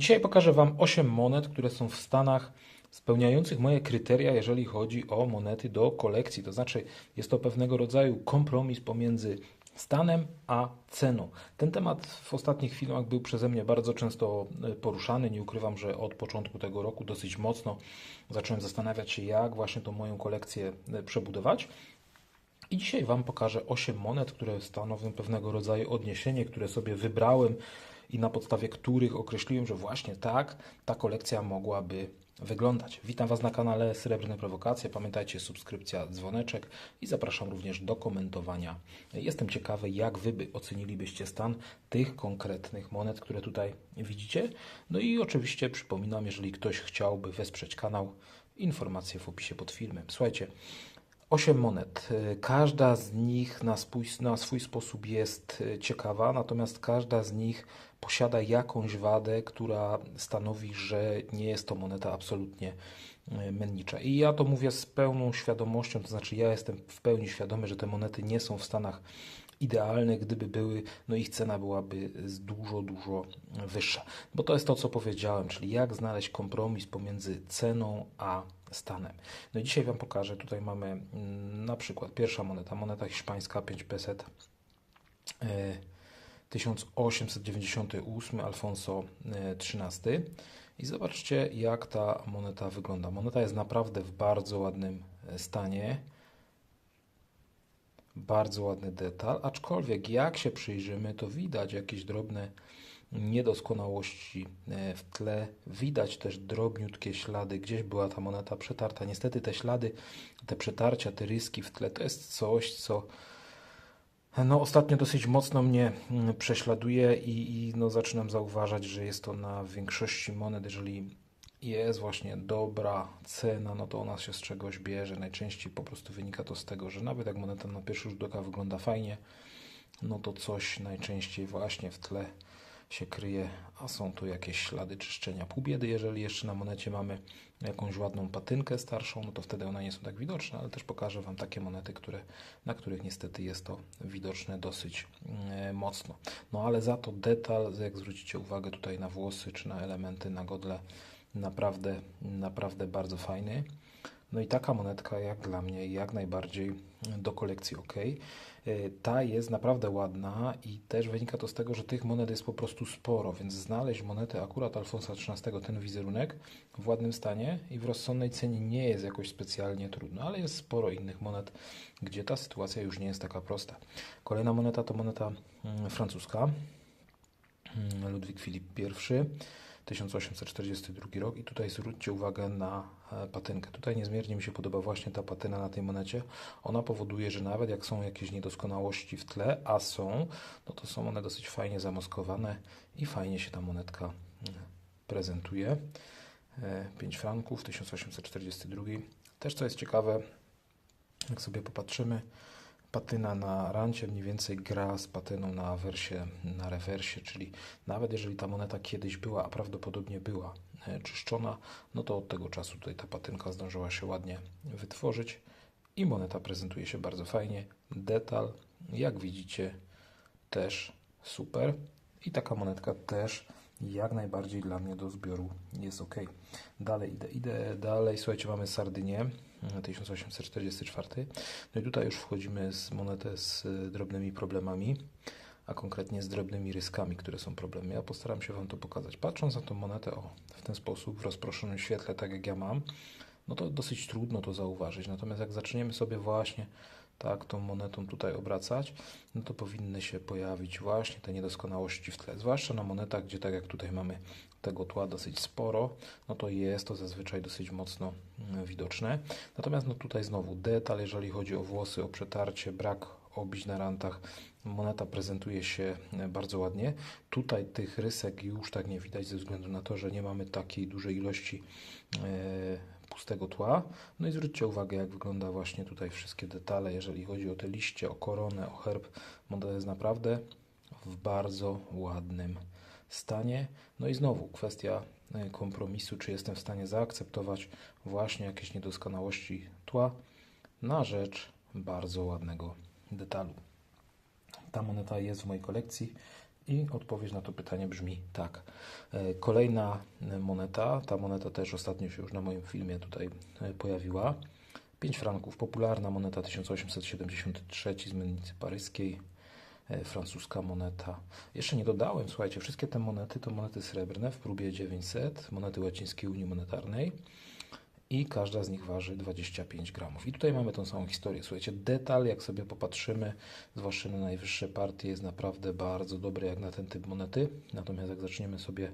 Dzisiaj pokażę Wam 8 monet, które są w Stanach spełniających moje kryteria, jeżeli chodzi o monety do kolekcji. To znaczy, jest to pewnego rodzaju kompromis pomiędzy stanem a ceną. Ten temat w ostatnich filmach był przeze mnie bardzo często e, poruszany. Nie ukrywam, że od początku tego roku dosyć mocno zacząłem zastanawiać się, jak właśnie tą moją kolekcję e, przebudować. I dzisiaj Wam pokażę 8 monet, które stanowią pewnego rodzaju odniesienie, które sobie wybrałem i na podstawie których określiłem, że właśnie tak ta kolekcja mogłaby wyglądać. Witam Was na kanale Srebrne Prowokacje. Pamiętajcie, subskrypcja, dzwoneczek i zapraszam również do komentowania. Jestem ciekawy, jak Wy by ocenilibyście stan tych konkretnych monet, które tutaj widzicie. No i oczywiście przypominam, jeżeli ktoś chciałby wesprzeć kanał, informacje w opisie pod filmem. Słuchajcie, 8 monet. Każda z nich na swój, na swój sposób jest ciekawa, natomiast każda z nich posiada jakąś wadę, która stanowi, że nie jest to moneta absolutnie e, mennicza. I ja to mówię z pełną świadomością, to znaczy ja jestem w pełni świadomy, że te monety nie są w Stanach idealne, gdyby były, no ich cena byłaby dużo, dużo wyższa. Bo to jest to, co powiedziałem, czyli jak znaleźć kompromis pomiędzy ceną a stanem. No i dzisiaj Wam pokażę, tutaj mamy mm, na przykład pierwsza moneta, moneta hiszpańska 5 peset. 1898 Alfonso XIII. E, I zobaczcie, jak ta moneta wygląda. Moneta jest naprawdę w bardzo ładnym e, stanie. Bardzo ładny detal, aczkolwiek jak się przyjrzymy, to widać jakieś drobne niedoskonałości e, w tle. Widać też drobniutkie ślady, gdzieś była ta moneta przetarta. Niestety te ślady, te przetarcia, te ryski w tle to jest coś, co no, ostatnio dosyć mocno mnie mm, prześladuje i, i no, zaczynam zauważać, że jest to na większości monet, jeżeli jest właśnie dobra cena, no to ona się z czegoś bierze. Najczęściej po prostu wynika to z tego, że nawet jak moneta na pierwszy rzut oka wygląda fajnie, no to coś najczęściej właśnie w tle się kryje, a są tu jakieś ślady czyszczenia. Pół biedy, jeżeli jeszcze na monecie mamy jakąś ładną patynkę starszą, no to wtedy one nie są tak widoczne, ale też pokażę Wam takie monety, które, na których niestety jest to widoczne dosyć e, mocno. No ale za to detal, jak zwrócicie uwagę tutaj na włosy czy na elementy na godle, naprawdę, naprawdę bardzo fajny. No i taka monetka jak dla mnie jak najbardziej do kolekcji ok. E, ta jest naprawdę ładna i też wynika to z tego, że tych monet jest po prostu sporo, więc znaleźć monetę akurat Alfonsa XIII, ten wizerunek w ładnym stanie i w rozsądnej cenie nie jest jakoś specjalnie trudno, ale jest sporo innych monet, gdzie ta sytuacja już nie jest taka prosta. Kolejna moneta to moneta mm, francuska, Ludwik Filip I. 1842 rok i tutaj zwróćcie uwagę na e, patynkę. Tutaj niezmiernie mi się podoba właśnie ta patyna na tej monecie. Ona powoduje, że nawet jak są jakieś niedoskonałości w tle, a są, no to są one dosyć fajnie zamaskowane i fajnie się ta monetka mm, prezentuje. 5 e, franków, 1842. Też co jest ciekawe, jak sobie popatrzymy, patyna na rancie mniej więcej gra z patyną na awersie, na rewersie, czyli nawet jeżeli ta moneta kiedyś była, a prawdopodobnie była e, czyszczona, no to od tego czasu tutaj ta patynka zdążyła się ładnie wytworzyć i moneta prezentuje się bardzo fajnie. Detal, jak widzicie, też super i taka monetka też jak najbardziej dla mnie do zbioru jest ok. Dalej idę, idę dalej. Słuchajcie, mamy Sardynię 1844. No i tutaj już wchodzimy z monetę z drobnymi problemami, a konkretnie z drobnymi ryskami, które są problemem. Ja postaram się Wam to pokazać. Patrząc na tą monetę o, w ten sposób, w rozproszonym świetle, tak jak ja mam, no to dosyć trudno to zauważyć. Natomiast jak zaczniemy sobie właśnie tak, tą monetą tutaj obracać, no to powinny się pojawić właśnie te niedoskonałości w tle. Zwłaszcza na monetach, gdzie tak jak tutaj mamy tego tła dosyć sporo, no to jest to zazwyczaj dosyć mocno mm, widoczne. Natomiast no tutaj znowu detal, jeżeli chodzi o włosy, o przetarcie, brak obić na rantach, moneta prezentuje się e, bardzo ładnie. Tutaj tych rysek już tak nie widać ze względu na to, że nie mamy takiej dużej ilości e, pustego tła. No i zwróćcie uwagę, jak wygląda właśnie tutaj wszystkie detale, jeżeli chodzi o te liście, o koronę, o herb. Model jest naprawdę w bardzo ładnym stanie. No i znowu kwestia e, kompromisu, czy jestem w stanie zaakceptować właśnie jakieś niedoskonałości tła na rzecz bardzo ładnego detalu. Ta moneta jest w mojej kolekcji I odpowiedź na to pytanie brzmi tak. E, Kolejna moneta, ta moneta też ostatnio się już na moim filmie tutaj e, pojawiła. 5 franków, popularna moneta 1873 z mennicy paryskiej, e, francuska moneta. Jeszcze nie dodałem, słuchajcie, wszystkie te monety to monety srebrne w próbie 900, monety łacińskiej Unii Monetarnej i każda z nich waży 25 gramów. I tutaj mamy tą samą historię. Słuchajcie, detal, jak sobie popatrzymy, zwłaszcza na najwyższe partie, jest naprawdę bardzo dobry jak na ten typ monety. Natomiast jak zaczniemy sobie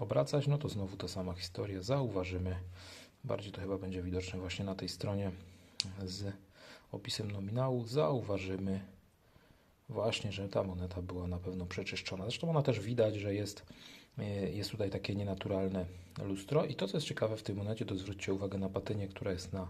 obracać, no to znowu ta sama historia. Zauważymy, bardziej to chyba będzie widoczne właśnie na tej stronie z opisem nominału, zauważymy właśnie, że ta moneta była na pewno przeczyszczona. Zresztą ona też widać, że jest E, jest tutaj takie nienaturalne lustro. I to, co jest ciekawe w tej monecie, to zwróćcie uwagę na patynię, która jest na,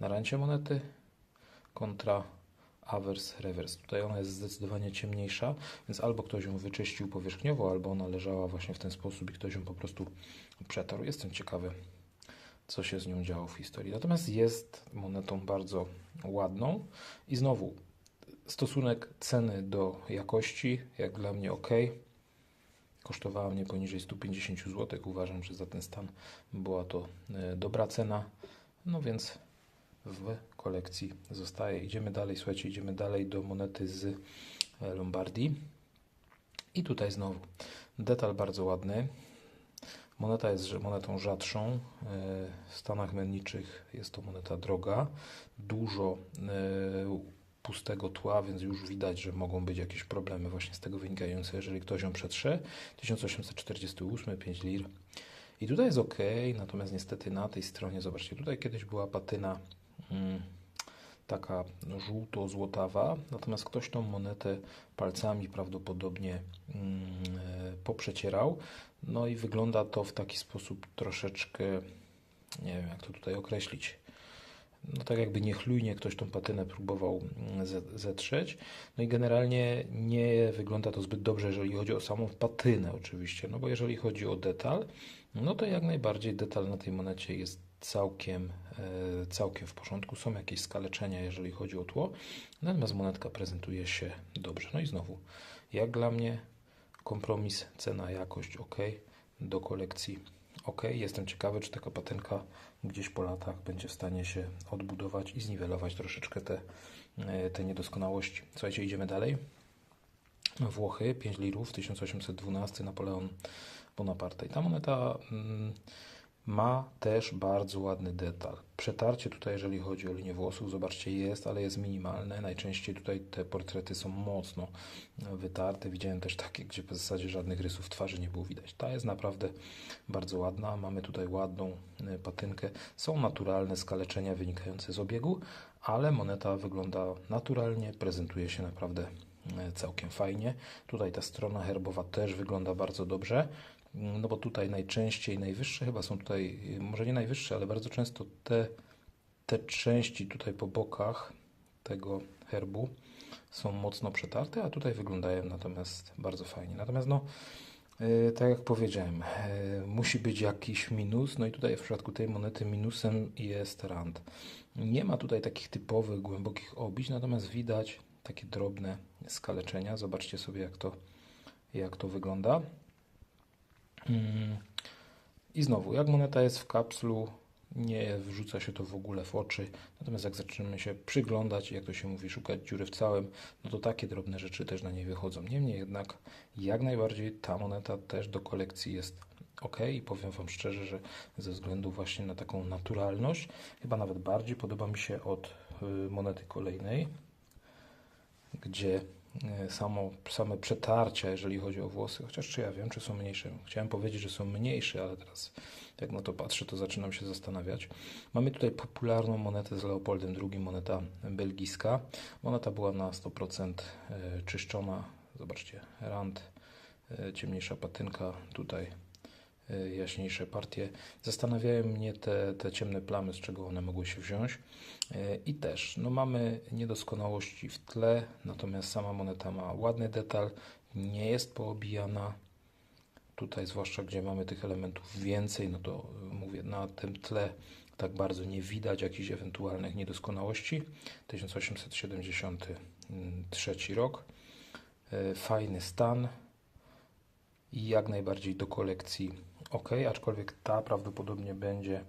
na rancie monety kontra avers revers. Tutaj ona jest zdecydowanie ciemniejsza, więc albo ktoś ją wyczyścił powierzchniowo, albo ona leżała właśnie w ten sposób i ktoś ją po prostu przetarł. Jestem ciekawy, co się z nią działo w historii. Natomiast jest monetą bardzo ładną i znowu stosunek ceny do jakości, jak dla mnie ok kosztowała mnie poniżej 150 zł. Uważam, że za ten stan była to e, dobra cena. No więc w kolekcji zostaje. Idziemy dalej, słuchajcie, idziemy dalej do monety z e, Lombardii. I tutaj znowu detal bardzo ładny. Moneta jest monetą rzadszą. E, w Stanach menniczych jest to moneta droga. Dużo pustego tła, więc już widać, że mogą być jakieś problemy właśnie z tego wynikające, jeżeli ktoś ją przetrze. 1848, 5 lir. I tutaj jest ok, natomiast niestety na tej stronie, zobaczcie, tutaj kiedyś była patyna mm, taka żółto-złotawa, natomiast ktoś tą monetę palcami prawdopodobnie mm, e, poprzecierał. No i wygląda to w taki sposób troszeczkę, nie wiem jak to tutaj określić, no tak jakby niechlujnie ktoś tą patynę próbował mm, zetrzeć. No i generalnie nie wygląda to zbyt dobrze, jeżeli chodzi o samą patynę oczywiście, no bo jeżeli chodzi o detal, no to jak najbardziej detal na tej monecie jest całkiem, e, całkiem w porządku. Są jakieś skaleczenia, jeżeli chodzi o tło, natomiast monetka prezentuje się dobrze. No i znowu, jak dla mnie kompromis cena-jakość ok, do kolekcji ok. Jestem ciekawy, czy taka patynka gdzieś po latach będzie w stanie się odbudować i zniwelować troszeczkę te, e, te niedoskonałości. Słuchajcie, idziemy dalej. Włochy, 5 lirów, 1812, Napoleon Bonaparte. I ta moneta mm, ma też bardzo ładny detal. Przetarcie tutaj, jeżeli chodzi o linię włosów, zobaczcie, jest, ale jest minimalne. Najczęściej tutaj te portrety są mocno wytarte. Widziałem też takie, gdzie w zasadzie żadnych rysów twarzy nie było widać. Ta jest naprawdę bardzo ładna. Mamy tutaj ładną e, patynkę. Są naturalne skaleczenia wynikające z obiegu, ale moneta wygląda naturalnie, prezentuje się naprawdę e, całkiem fajnie. Tutaj ta strona herbowa też wygląda bardzo dobrze. No bo tutaj najczęściej najwyższe chyba są tutaj, może nie najwyższe, ale bardzo często te, te części tutaj po bokach tego herbu są mocno przetarte, a tutaj wyglądają natomiast bardzo fajnie. Natomiast no, yy, tak jak powiedziałem, yy, musi być jakiś minus, no i tutaj w przypadku tej monety minusem jest rand. Nie ma tutaj takich typowych, głębokich obić, natomiast widać takie drobne skaleczenia. Zobaczcie sobie jak to, jak to wygląda. Mm. I znowu, jak moneta jest w kapslu, nie wrzuca się to w ogóle w oczy. Natomiast jak zaczniemy się przyglądać, jak to się mówi, szukać dziury w całym, no to takie drobne rzeczy też na niej wychodzą. Niemniej jednak, jak najbardziej ta moneta też do kolekcji jest ok i powiem Wam szczerze, że ze względu właśnie na taką naturalność, chyba nawet bardziej podoba mi się od y, monety kolejnej, gdzie samo, same przetarcia, jeżeli chodzi o włosy, chociaż czy ja wiem, czy są mniejsze. Chciałem powiedzieć, że są mniejsze, ale teraz jak na to patrzę, to zaczynam się zastanawiać. Mamy tutaj popularną monetę z Leopoldem II, moneta belgijska. Moneta była na 100% e, czyszczona. Zobaczcie, rand, e, ciemniejsza patynka, tutaj E, jaśniejsze partie. Zastanawiają mnie te, te ciemne plamy, z czego one mogły się wziąć. E, I też no mamy niedoskonałości w tle, natomiast sama moneta ma ładny detal, nie jest poobijana. Tutaj, zwłaszcza gdzie mamy tych elementów więcej, no to e, mówię, na tym tle tak bardzo nie widać jakichś ewentualnych niedoskonałości. 1873 rok. Fajny stan. i jak najbardziej do kolekcji ok, aczkolwiek ta prawdopodobnie będzie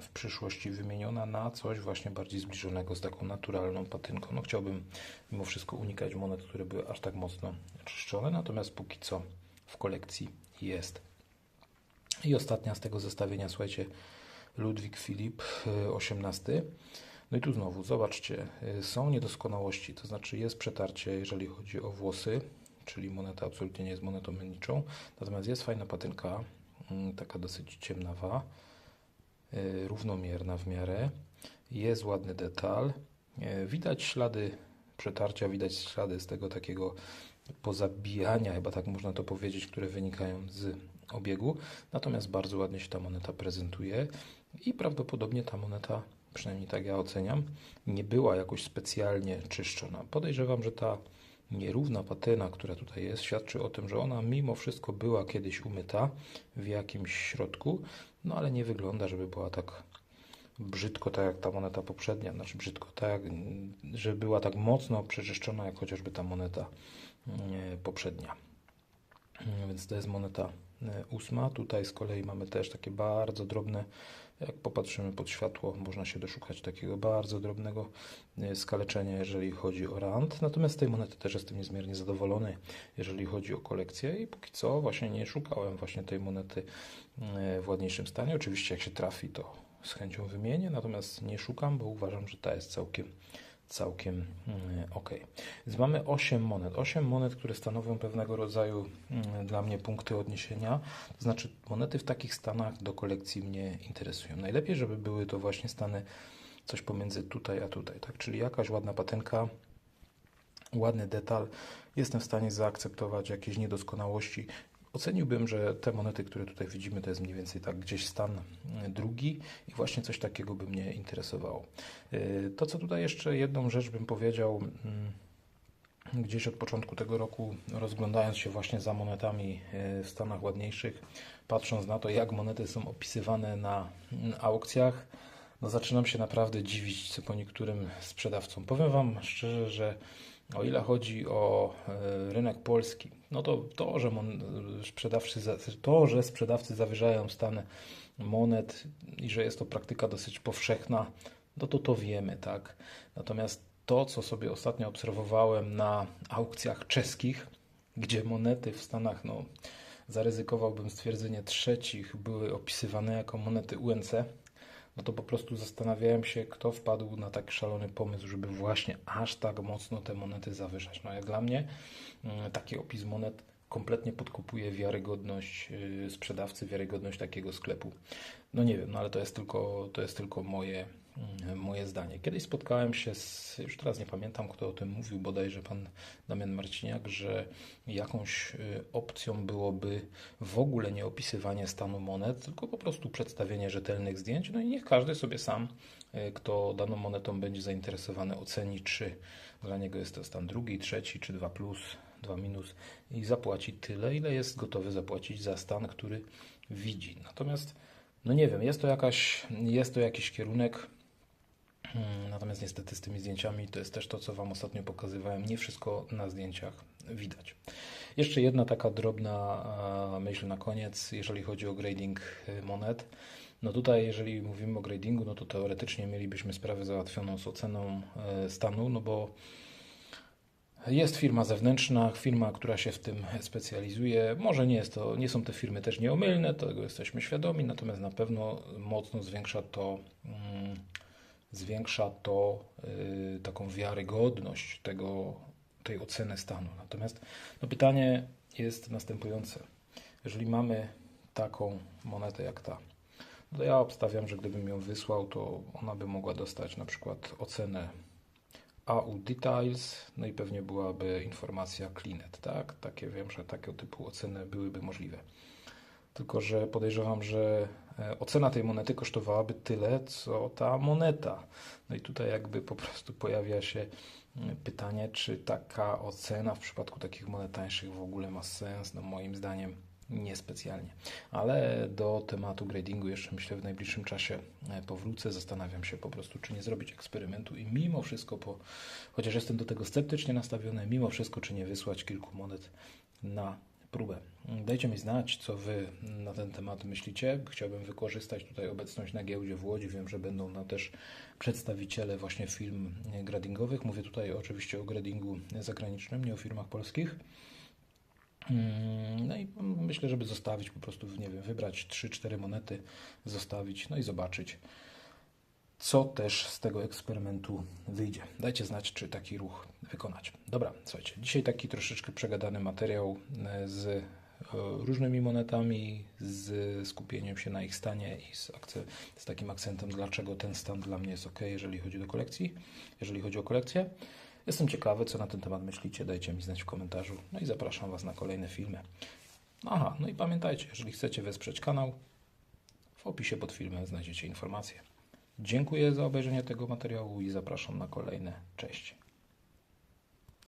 w przyszłości wymieniona na coś właśnie bardziej zbliżonego z taką naturalną patynką. No chciałbym mimo wszystko unikać monet, które były aż tak mocno czyszczone, natomiast póki co w kolekcji jest. I ostatnia z tego zestawienia, słuchajcie, Ludwik Filip XVIII. No i tu znowu, zobaczcie, są niedoskonałości, to znaczy jest przetarcie, jeżeli chodzi o włosy, czyli moneta absolutnie nie jest monetą menniczą, natomiast jest fajna patynka, taka dosyć ciemnawa, y, równomierna w miarę, jest ładny detal, y, widać ślady przetarcia, widać ślady z tego takiego pozabijania, chyba tak można to powiedzieć, które wynikają z obiegu, natomiast bardzo ładnie się ta moneta prezentuje i prawdopodobnie ta moneta, przynajmniej tak ja oceniam, nie była jakoś specjalnie czyszczona. Podejrzewam, że ta nierówna patyna, która tutaj jest, świadczy o tym, że ona mimo wszystko była kiedyś umyta w jakimś środku, no ale nie wygląda, żeby była tak brzydko, tak jak ta moneta poprzednia, znaczy brzydko, tak, że była tak mocno przeczyszczona, jak chociażby ta moneta poprzednia. Więc to jest moneta ósma. Tutaj z kolei mamy też takie bardzo drobne jak popatrzymy pod światło, można się doszukać takiego bardzo drobnego e, skaleczenia, jeżeli chodzi o rand. Natomiast z tej monety też jestem niezmiernie zadowolony, jeżeli chodzi o kolekcję i póki co właśnie nie szukałem właśnie tej monety e, w ładniejszym stanie. Oczywiście jak się trafi, to z chęcią wymienię, natomiast nie szukam, bo uważam, że ta jest całkiem całkiem mm, ok. Więc mamy 8 monet. 8 monet, które stanowią pewnego rodzaju mm, dla mnie punkty odniesienia. To znaczy, monety w takich stanach do kolekcji mnie interesują. Najlepiej, żeby były to właśnie stany coś pomiędzy tutaj a tutaj, tak? Czyli jakaś ładna patenka, ładny detal. Jestem w stanie zaakceptować jakieś niedoskonałości, Oceniłbym, że te monety, które tutaj widzimy, to jest mniej więcej tak gdzieś stan e, drugi i właśnie coś takiego by mnie interesowało. E, to, co tutaj jeszcze jedną rzecz bym powiedział, mm, gdzieś od początku tego roku, rozglądając się właśnie za monetami e, w Stanach ładniejszych, patrząc na to, jak monety są opisywane na aukcjach, no zaczynam się naprawdę dziwić co po niektórym sprzedawcom. Powiem Wam szczerze, że o ile chodzi o e, rynek polski, no to to, że, sprzedawcy, to, że sprzedawcy zawyżają stan monet i że jest to praktyka dosyć powszechna, no to to wiemy, tak. Natomiast to, co sobie ostatnio obserwowałem na aukcjach czeskich, gdzie monety w Stanach, no zaryzykowałbym stwierdzenie trzecich, były opisywane jako monety UNC, no to po prostu zastanawiałem się, kto wpadł na tak szalony pomysł, żeby właśnie aż tak mocno te monety zawyżać. No jak dla mnie mm, taki opis monet kompletnie podkupuje wiarygodność y, sprzedawcy, wiarygodność takiego sklepu. No nie wiem, no ale to jest tylko, to jest tylko moje, moje zdanie. Kiedyś spotkałem się z, już teraz nie pamiętam kto o tym mówił, bodajże pan Damian Marciniak, że jakąś y, opcją byłoby w ogóle nie opisywanie stanu monet, tylko po prostu przedstawienie rzetelnych zdjęć, no i niech każdy sobie sam, y, kto daną monetą będzie zainteresowany, oceni, czy dla niego jest to stan drugi, trzeci, czy 2 plus, 2 minus i zapłaci tyle, ile jest gotowy zapłacić za stan, który widzi. Natomiast no nie wiem, jest to, jakaś, jest to jakiś kierunek, natomiast niestety z tymi zdjęciami to jest też to, co Wam ostatnio pokazywałem. Nie wszystko na zdjęciach widać. Jeszcze jedna taka drobna myśl na koniec, jeżeli chodzi o grading y, monet. No tutaj, jeżeli mówimy o gradingu, no to teoretycznie mielibyśmy sprawę załatwioną z oceną y, stanu, no bo jest firma zewnętrzna, firma, która się w tym specjalizuje. Może nie, jest to, nie są te firmy też nieomylne, tego jesteśmy świadomi, natomiast na pewno mocno zwiększa to, mm, zwiększa to y, taką wiarygodność tego, tej oceny stanu. Natomiast no pytanie jest następujące. Jeżeli mamy taką monetę jak ta, no to ja obstawiam, że gdybym ją wysłał, to ona by mogła dostać na przykład ocenę AU Details, no i pewnie byłaby informacja Cleanet, tak? Takie wiem, że takie typu oceny byłyby możliwe. Tylko, że podejrzewam, że e, ocena tej monety kosztowałaby tyle, co ta moneta. No i tutaj jakby po prostu pojawia się mm, pytanie, czy taka ocena w przypadku takich monet tańszych w ogóle ma sens. No moim zdaniem Niespecjalnie. Ale do tematu gradingu jeszcze myślę w najbliższym czasie e, powrócę. Zastanawiam się po prostu, czy nie zrobić eksperymentu i mimo wszystko, po, chociaż jestem do tego sceptycznie nastawiony, mimo wszystko, czy nie wysłać kilku monet na próbę. Dajcie mi znać, co Wy na ten temat myślicie. Chciałbym wykorzystać tutaj obecność na giełdzie w Łodzi. Wiem, że będą tam też przedstawiciele właśnie firm gradingowych. Mówię tutaj oczywiście o gradingu zagranicznym, nie o firmach polskich. Mm, No i myślę, żeby zostawić po prostu, nie wiem, wybrać 3-4 monety, zostawić, no i zobaczyć, co też z tego eksperymentu wyjdzie. Dajcie znać, czy taki ruch wykonać. Dobra, słuchajcie, dzisiaj taki troszeczkę przegadany materiał e, z e, różnymi monetami, z skupieniem się na ich stanie i z, akce- z takim akcentem, dlaczego ten stan dla mnie jest ok, jeżeli chodzi o kolekcji, jeżeli chodzi o kolekcję. Jestem ciekawy, co na ten temat myślicie. Dajcie mi znać w komentarzu. No i zapraszam Was na kolejne filmy. Aha, no i pamiętajcie, jeżeli chcecie wesprzeć kanał, w opisie pod filmem znajdziecie informacje. Dziękuję za obejrzenie tego materiału i zapraszam na kolejne. Cześć.